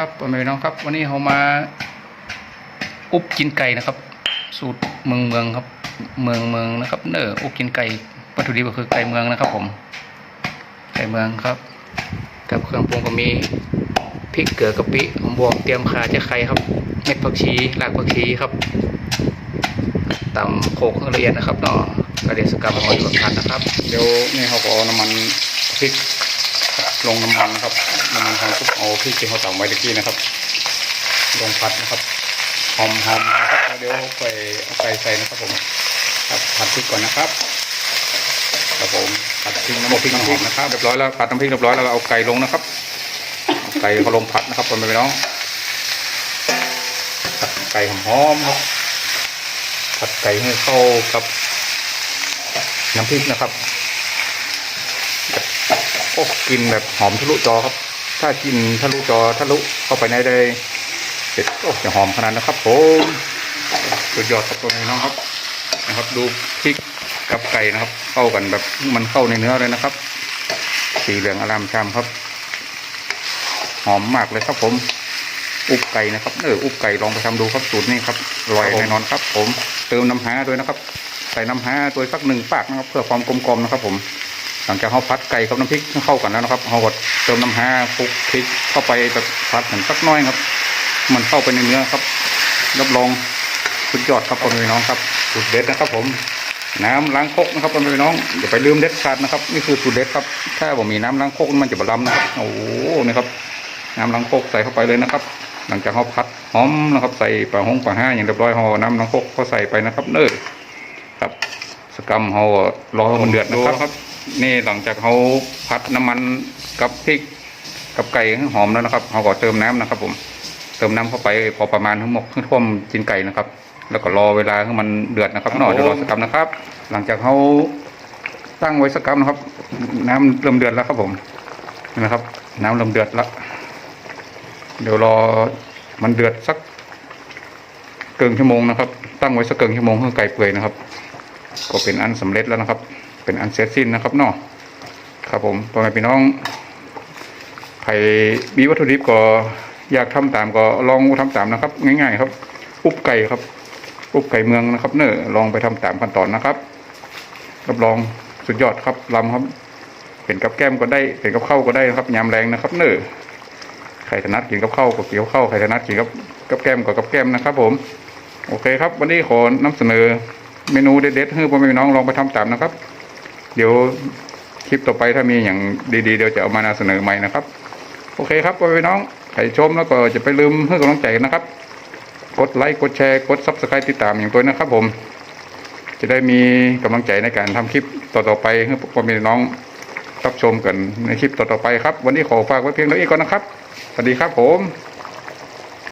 ครับพ่อแม่พี่น้องครับ วันนี้เรามาอุบกินไก่นะครับ สูตรเมืองเมืองครับ เมืองเมืองนะครับ เนออุบกินไก่วัตถุดิบก็คือไก่เมืองนะครับ ผม ไก่เมืองครับ กับเครื่องปรุงก็มีพริกเกลือกะปิหอมบวกเตรียมขาจะไข่ครับเม็ดผักชีรากผักชีครับตำโขกละเอียดนะครับเนาะกระเดียสกับหอยผัดนะครับ เดี๋ยวนี่เขาก็เอาน้ำมันพริก ลงน้ำมันนะครับน้ำมันหอมปุ๊บเอาพริกที่เขาตำไว้ตะกี้นะครับ ลงผัดนะครับหอมหอมนะครับเดี๋ยวไปเอาไก่ใส่นะครับผมครับผัดพริกก่อนนะครับครับผมผัดพริกน้ำพริกน้ำหอมนะครับเรียบร้อยแล้วผัดน้ำพริกเรียบร้อยแล้วเราเอาไก่ลงนะครับเอาไก่เขาลงผัดนะครับพ่อแม่พี่น้องผัดไก่หอมๆครับผัดไก่ให้เข้ากับน้ำพริกนะครับ อ้กลินแบบหอมทะลุจอครับ ถ้ากินทะลุจอทะลุเข้าไปในได้เสร็จโอ้จะหอมขนาดนะครับผมสุดยอดครับตัวนี้น้องครับนะครับ ดูพริกกับไก่นะครับ เข้ากันแบบมันเข้าในเนื้อเลยนะครับ สีเหลืองอารามชามครับ หอมมากเลยครับผม อุบไก่นะครับเอออุบไก่ลองไปทำดูครับสูตรนี้ครับอร่อยแน่นอนครับ ผมเติมน้ำฮาด้วยนะครับ ใส่น้ำฮาตัวสักหนึ่งปากนะครับ เพื่อความกลมกลอมนะครับ ผมห ลังจากเขาพัดไก่กับน้ำพริกเข้ากันแล้วนะครับเขาก็เติมน้ำฮาคลุกพริกเข้าไปแบบพัดเหมือนสักน้อยครับ มันเข้าไปในเนื้อครับรับรองสุดยอดครับพ่อแม่พี่น้องครับสูตรเด็ดนะครับ ผม น้ำล้างคกนะครับพ่อแม่พี่น้องอย่าไปลืมเด็ดขาดนะครับ นี่คือสูตรเด็ดครับ ถ้าผมมีน้ำล้างคกมันจะบะลำนะครับโอ้โหนี่ครับ น้ำล้างคกใส่เข้าไปเลยนะครับ หลังจากเขาพัดหอมนะครับ ใส่ปลาหงปลาห้าอย่างเรียบร้อยห่อน้ำล้างครกเขาใส่ไปนะครับ เน้อครับสกรรมเขารอให้มันเดือดนะครับ นี่หลังจากเขาพัดน้ำมันกับพริกกับไก่ให้หอมแล้วนะครับเขาก็เติมน้ำนะครับ ผม เติมน้ำเข้าไปพอประมาณทั้งหมดท่วมจินไก่นะครับ แล้วก็รอเวลาให้มันเดือดนะครับหน่อยเดี๋ยวรอสกรรมนะครับ หลังจากเขาตั้งไว้สกรรมนะครับ น้ำเริ่มเดือดแล้วครับผมเห็นะครับ น้ำเริ่มเดือดแล้วเดี๋ยวรอมันเดือดสักเกินชั่วโมงนะครับ ตั้งไว้สักเกินชั่วโมงเพื่อไก่เปื่อยนะครับ ก็เป็นอันสำเร็จแล้วนะครับ เป็นอันเสร็จสิ้นนะครับเนาะครับผมพ่อแม่พี่น้องใครมีวัตถุดิบก็อยากทำตามก็ลองทำตามนะครับ ง่าย ๆ ครับ อุบไก่ครับอุบไก่เมืองนะครับ เนอลองไปทำตามขั้นตอนนะครับรับรองสุดยอดครับลำครับ เป็นกับแก้มก็ได้เป็นกับข้าวก็ได้นะครับยำแรงนะครับ เนอะใครถนัดกินกับข้าวก็กินกับข้าวใครถนัดกินกับกับแก้มก็กับแก้มนะครับ ผม โอเคครับ วันนี้ขอนำเสนอเมนูเด็ดๆให้พ่อแม่พี่น้องลองไปทำตามนะครับ เดี๋ยวคลิปต่อไปถ้ามีอย่างดีๆเดี๋ยวจะเอามานำเสนอใหม่นะครับ โอเคครับพ่อแม่พี่น้องใครชมแล้วก็จะไปลืมให้กำลังใจนะครับ กดไลค์กดแชร์กดซับสไครต์ติดตามอย่างตัวนะครับ ผม จะได้มีกำลังใจในการทำคลิปต่อๆไปให้พ่อแม่น้องรับชมกันในคลิปต่อๆไปครับ วันนี้ขอฝากไว้เพียงเท่านี้ก่อนนะครับสวัสดีครับผม